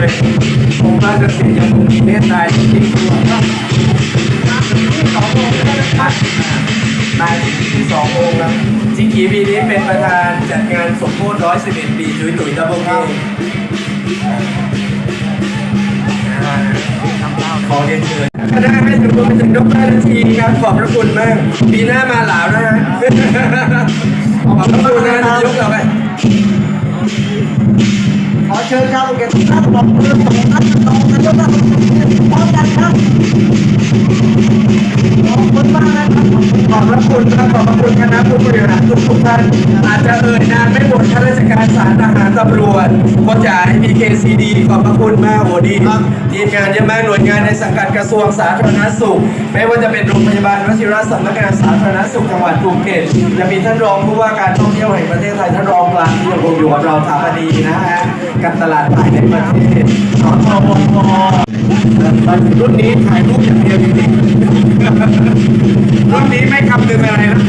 เลยองค์พระสติยังคงเมตตาที่ดีกว่าครับที่สององค์แล้วนะครับนายที่สองโมงครับจิงกีปีนี้เป็นประธานจัดงานสมโภชร้อยสิบเอ็ดปีจุ๋ยตุ๋ยตะบงเกขอเรียนเชิญข้าได้ให้ถึงตัวไปถึงดรนาทีครับขอบพระคุณมาก ปีหน้ามาหลาวนะฮะขอบพระคุณนะยกเราไป อสองท่านสองท่านยกท่านพร้มกันครับขอบคุณมากนะครับขอบพระคุณครับขอบคุณคณะผู้บริหารทุกทุกท่านอาจจะเอ่ยนามไม่หมดข้าราชการศาลทหารตำรวจก็จ่าย PKCD ขอบพระคุณมากโอ้ดีทีมงานเยอะมากหน่วยงานในสังกัดกระทรวงสาธารณสุข ไม่ว่าจะเป็นโรงพยาบาลวชิระสำนักงานสาธารณสุข หวัดภูเก็ตจะมีท่านรองผู้ว่าการท่องเที่ยวแห่งประเทศไทยท่านรองกลางที่ยังคงอยู่กับเราถามดีนะฮะกับตลาดภายในประเทศสทวพรุ่นนี้ถ่ายรูปอย่างเดียวจริงๆรุ่นนี้ไม่คำนึงอะไรนะ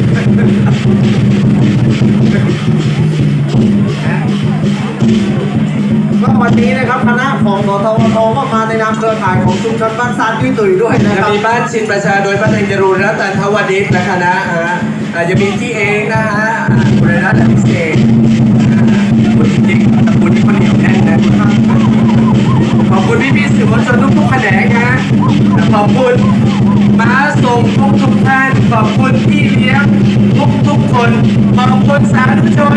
นนี้นะครับคณะของสทวทก็มาในนามเครือข่ายของชุมชนบ้านซานยุ้ยตุ๋ยด้วยนะจะครับ มีบ้านชินประชาโดยพระเทงจรูนรัตนทวดิษฐ์และคณะฮะอาจจะมีที่เองนะฮะคุณรัตน์อภิเษกคุณจริงๆตระกูลที่คนเหนียวแน่นนะขอบคุณพี่พี่ๆสื่อมวลชนทุกๆแขนงฮะขอบคุณม้าส่งทุกทุกๆท่านขอบคุณพี่เลี้ยงทุกทุกๆคนขอบคุณสาธุชน